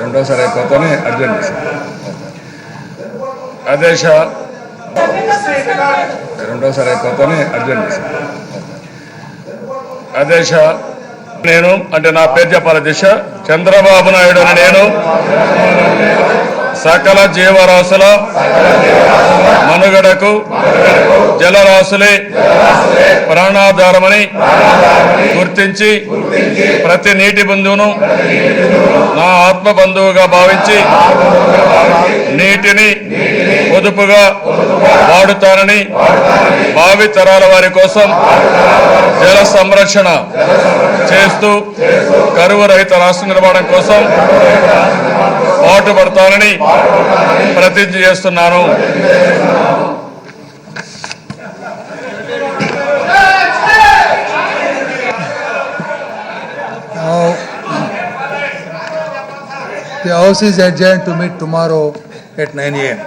రెండోసారి అయిపోతానే అర్జెంట్. ఆదేశ రెండోసారి అయిపోతానే అర్జెంట్. ఆదేశ నేను అంటే నా పేరు చెప్పాలి దిశ. చంద్రబాబు నాయుడు అని నేను. సకల జీవరాశుల మనుగడకు జలరాశులే. ప్రాణాధారమని గుర్తించి ప్రతి నీటి బిందువును నా ఆత్మ బంధువుగా భావించి నీటిని పొదుపుగా వాడుతానని భావి తరాల వారి కోసం జల సంరక్షణ చేస్తూ కరువు రహిత రాష్ట్ర నిర్మాణం కోసం పాటుపడతానని ప్రతిజ్ఞ చేస్తున్నాను. The House is adjourned to meet tomorrow at 9 a.m.